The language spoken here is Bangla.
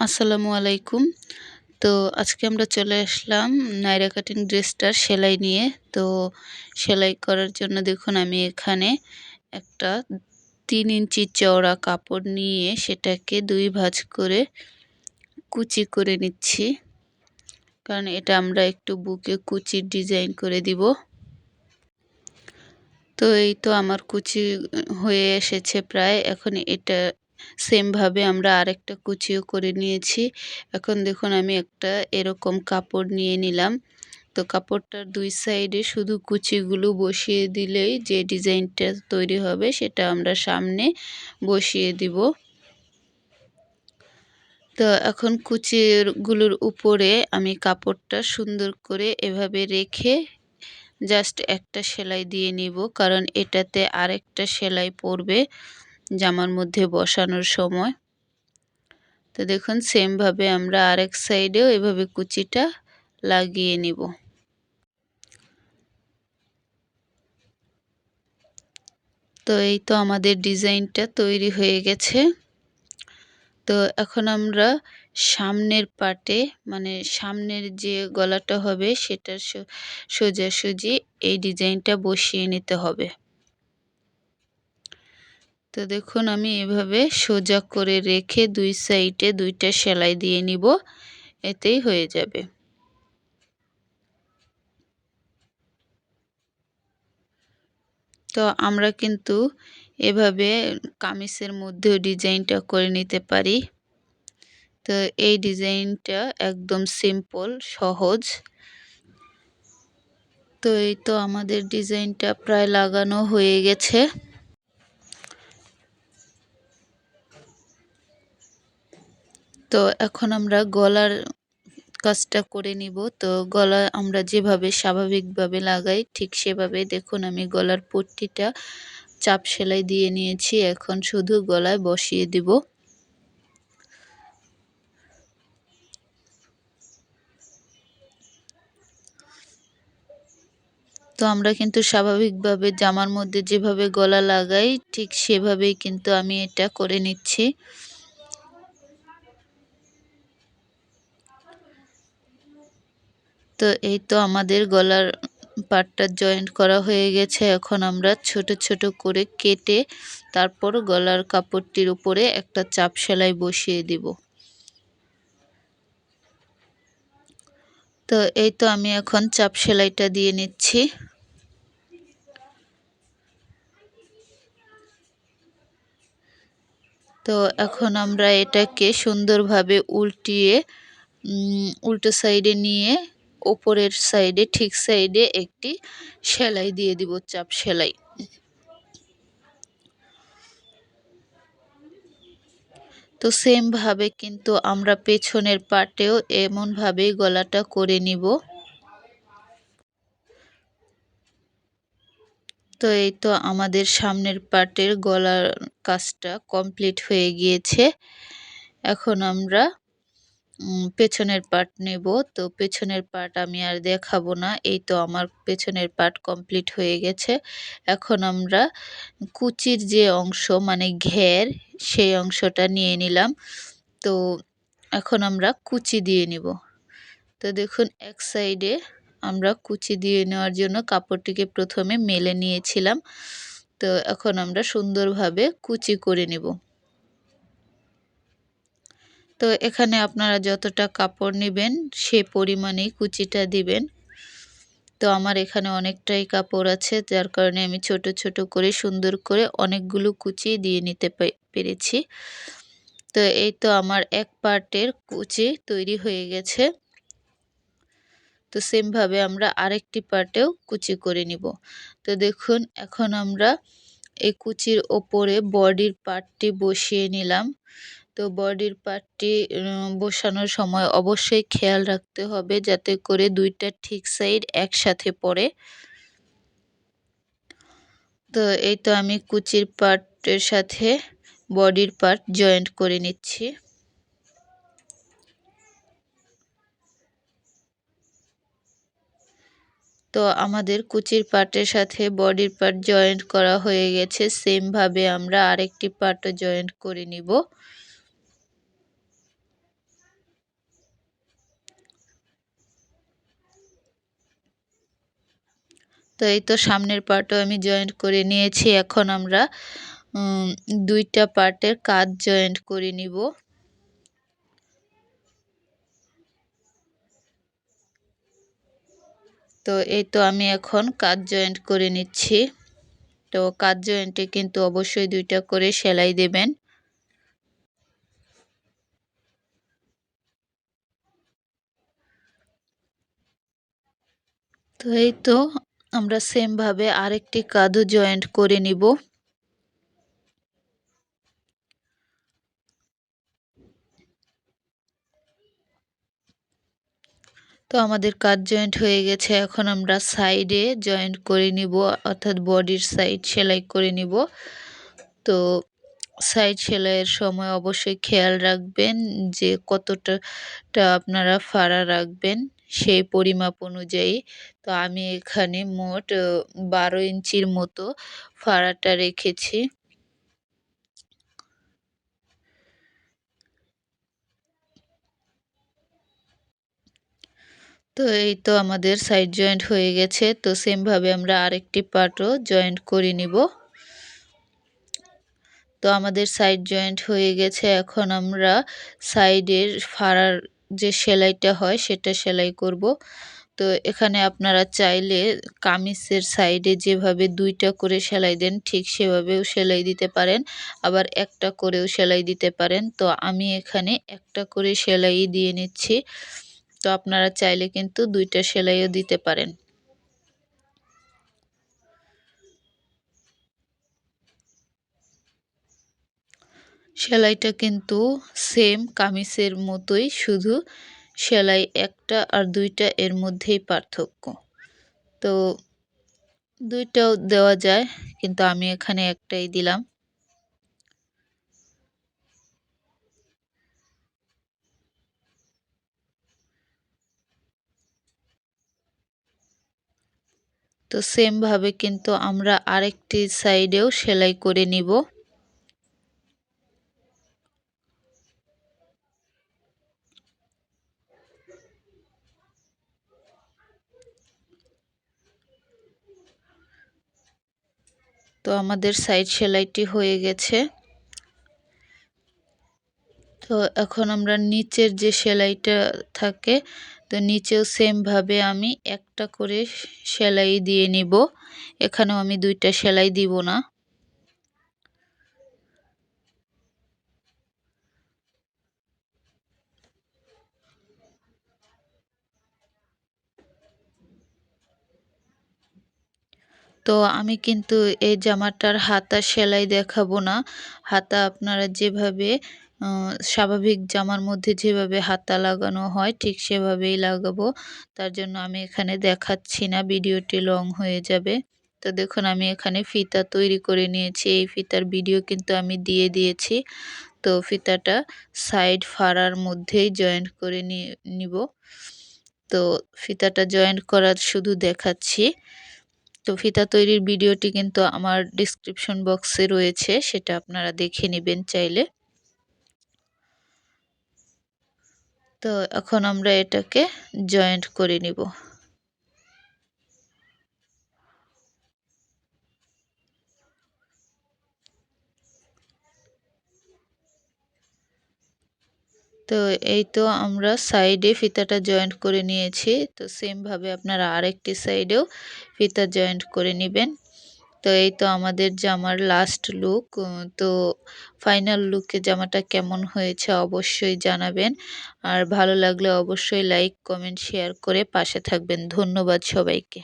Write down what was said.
আসসালামু আলাইকুম। তো আজকে আমরা চলে আসলাম নাইরা কাটিং ড্রেসটার সেলাই নিয়ে। তো সেলাই করার জন্য দেখুন আমি এখানে একটা তিন ইঞ্চি চওড়া কাপড় নিয়ে সেটাকে দুই ভাঁজ করে কুচি করে নিচ্ছি। কারণ এটা আমরা একটু বুকে কুচির ডিজাইন করে দিব। তো এই তো আমার কুচি হয়ে এসেছে প্রায়। এখন এটা সেমভাবে আমরা আরেকটা কুচিও করে নিয়েছি। এখন দেখুন, আমি একটা এরকম কাপড় নিয়ে নিলাম। তো কাপড়টার দুই সাইডে শুধু কুচিগুলো বসিয়ে দিলেই যে ডিজাইনটা তৈরি হবে, সেটা আমরা সামনে বসিয়ে দিব। তো এখন কুচিগুলোর উপরে আমি কাপড়টা সুন্দর করে এভাবে রেখে জাস্ট একটা সেলাই দিয়ে নিব, কারণ এটাতে আরেকটা সেলাই পড়বে। জামার মধ্যে বসানোর সময়। তো দেখুন সেমভাবে আমরা আরেক সাইডেও এভাবে কুচিটা লাগিয়ে নিব। তো এই তো আমাদের ডিজাইনটা তৈরি হয়ে গেছে। তো এখন আমরা সামনের পাটে মানে সামনের যে গলাটা হবে, সেটার সোজাসুজি এই ডিজাইনটা বসিয়ে নিতে হবে। তো দেখুন, আমি এভাবে সোজা করে রেখে দুই সাইডে দুইটা সেলাই দিয়ে নিব, এতেই হয়ে যাবে। তো আমরা কিন্তু এভাবে কামিজের মধ্যেও ডিজাইনটা করে নিতে পারি। তো এই ডিজাইনটা একদম সিম্পল, সহজ। তো এই তো আমাদের ডিজাইনটা প্রায় লাগানো হয়ে গেছে। তো এখন আমরা গলার কাজটা করে নিব। তো গলা আমরা যেভাবে স্বাভাবিকভাবে লাগাই, ঠিক সেভাবে দেখুন আমি গলার পট্টিটা চাপ সেলাই দিয়ে নিয়েছি। এখন শুধু গলায় বসিয়ে দিব। তো আমরা কিন্তু স্বাভাবিকভাবে জামার মধ্যে যেভাবে গলা লাগাই, ঠিক সেভাবেই কিন্তু আমি এটা করে নিচ্ছি। তো এই তো আমাদের গলার পাটটা জয়েন্ট করা হয়ে গেছে। এখন আমরা ছোট ছোট করে কেটে তারপর গলার কাপড়টির উপরে একটা চাপ সেলাই বসিয়ে দিব। তো এই তো আমি এখন চাপ সেলাইটা দিয়ে নিচ্ছি। তো এখন আমরা এটাকে সুন্দরভাবে উল্টিয়ে উল্টো সাইডে নিয়ে ওপরের সাইডে, ঠিক সাইডে একটি সেলাই দিয়ে দিব, চাপ সেলাই। তো সেমভাবে কিন্তু আমরা পেছনের পাটেও এমনভাবেই গলাটা করে নিব। তো এই তো আমাদের সামনের পাটের গলার কাজটা কমপ্লিট হয়ে গিয়েছে। এখন আমরা পেছনের পার্ট নেব। তো পেছনের পার্ট আমি আর দেখাবো না। এই তো আমার পেছনের পার্ট কমপ্লিট হয়ে গেছে। এখন আমরা কুচির যে অংশ মানে ঘের, সেই অংশটা নিয়ে নিলাম। তো এখন আমরা কুচি দিয়ে নিব। তো দেখুন, এক সাইডে আমরা কুচি দিয়ে নেওয়ার জন্য কাপড়টিকে প্রথমে মেলে নিয়েছিলাম। তো এখন আমরা সুন্দরভাবে কুচি করে নেব। তো এখানে আপনারা যতটা কাপড় নেবেন, সে পরিমাণেই কুচিটা দিবেন। তো আমার এখানে অনেকটাই কাপড় আছে, যার কারণে আমি ছোট ছোট করে সুন্দর করে অনেকগুলো কুচি দিয়ে নিতে পেরেছি। তো এই তো আমার এক পার্টের কুচি তৈরি হয়ে গেছে। তো সেমভাবে আমরা আরেকটি পার্টেও কুচি করে নিব। তো দেখুন, এখন আমরা এই কুচির ওপরে বডির পার্টটি বসিয়ে নিলাম। তো বডির পার্টটি বসানোর সময় অবশ্যই খেয়াল রাখতে হবে যাতে করে দুইটা ঠিক সাইড একসাথে পড়ে। তো এই তো আমি কুচির পার্টের সাথে বডির পার্ট জয়েন্ট করে নিচ্ছি। তো আমাদের কুচির পার্টের সাথে বডির পার্ট জয়েন্ট করা হয়ে গেছে। সেমভাবে আমরা আরেকটি পার্টও জয়েন্ট করে নিব। তো এই তো সামনের পার্টও আমি জয়েন্ট করে নিয়েছি। এখন আমরা দুইটা পার্টের কাজ জয়েন্ট করে নিব। তো এই তো আমি এখন কাজ জয়েন্ট করে নিচ্ছি। তো কাজ জয়েন্টে কিন্তু অবশ্যই দুইটা করে সেলাই দেবেন। তো এই তো আমরা সেম সেমভাবে আরেকটি কাঁধও জয়েন্ট করে নিব। তো আমাদের কাজ জয়েন্ট হয়ে গেছে, এখন আমরা সাইডে জয়েন্ট করে নিব, অর্থাৎ বডির সাইড সেলাই করে নিব। তো সাইড সেলাইয়ের সময় অবশ্যই খেয়াল রাখবেন যে কতটা আপনারা ফাড়া রাখবেন। সেই পরিমাপ অনুযায়ী। তো আমি এখানে মোট বারো ইঞ্চির মতো ফাড়াটা রেখেছি। তো এই তো আমাদের সাইড জয়েন্ট হয়ে গেছে। তো সেমভাবে আমরা আরেকটি পার্টও জয়েন্ট করে নিব। তো আমাদের সাইড জয়েন্ট হয়ে গেছে। এখন আমরা সাইডের ফাড়ার যে সেলাইটা হয় সেটা সেলাই করব। তো এখানে আপনারা চাইলে কামিজের সাইডে যেভাবে দুইটা করে সেলাই দেন ঠিক সেভাবেও সেলাই দিতে পারেন, আবার একটা করেও সেলাই দিতে পারেন। তো আমি এখানে একটা করে সেলাই দিয়ে নিচ্ছি। তো আপনারা চাইলে কিন্তু দুইটা সেলাইও দিতে পারেন। সেলাইটা কিন্তু সেম কামিজের মতোই, শুধু সেলাই একটা আর দুইটা এর মধ্যেই পার্থক্য। তো দুইটাও দেওয়া যায়, কিন্তু আমি এখানে একটাই দিলাম। তো সেমভাবে কিন্তু আমরা আরেকটি সাইডেও সেলাই করে নিব। তো আমাদের সাইড সেলাইটি হয়ে গেছে। তো এখন আমরা নিচের যে সেলাইটা থাকে, তো নিচেও সেমভাবে আমি একটা করে সেলাই দিয়ে নিব। এখানেও আমি দুইটা সেলাই দিব না। তো আমি কিন্তু এই জামাটার হাতা সেলাই দেখাবো না। হাতা আপনারা যেভাবে স্বাভাবিক জামার মধ্যে যেভাবে হাতা লাগানো হয়, ঠিক সেভাবেই লাগাবো। তার জন্য আমি এখানে দেখাচ্ছি না, ভিডিওটি লং হয়ে যাবে। তো দেখুন, আমি এখানে ফিতা তৈরি করে নিয়েছি। এই ফিতার ভিডিও কিন্তু আমি দিয়ে দিয়েছি। তো ফিতাটা সাইড ফাড়ার মধ্যেই জয়েন্ট করে নিব। তো ফিতাটা জয়েন্ট করার শুধু দেখাচ্ছি। তো ফিতা তৈরির ভিডিওটি কিন্তু আমার ডিসক্রিপশন বক্সে রয়েছে, সেটা আপনারা দেখে নেবেন চাইলে। তো এখন আমরা এটাকে জয়েন্ট করে নিব। তো এই তো আমরা সাইডে ফিতাটা জয়েন্ট করে নিয়েছি। তো সেমভাবে আপনারা আরেকটি সাইডেও ফিতা জয়েন্ট করে নেবেন। তো এই তো আমাদের জামার লাস্ট লুক তো ফাইনাল লুকে জামাটা কেমন হয়েছে অবশ্যই জানাবেন। আর ভালো লাগলে অবশ্যই লাইক কমেন্ট শেয়ার করে পাশে থাকবেন। ধন্যবাদ সবাইকে।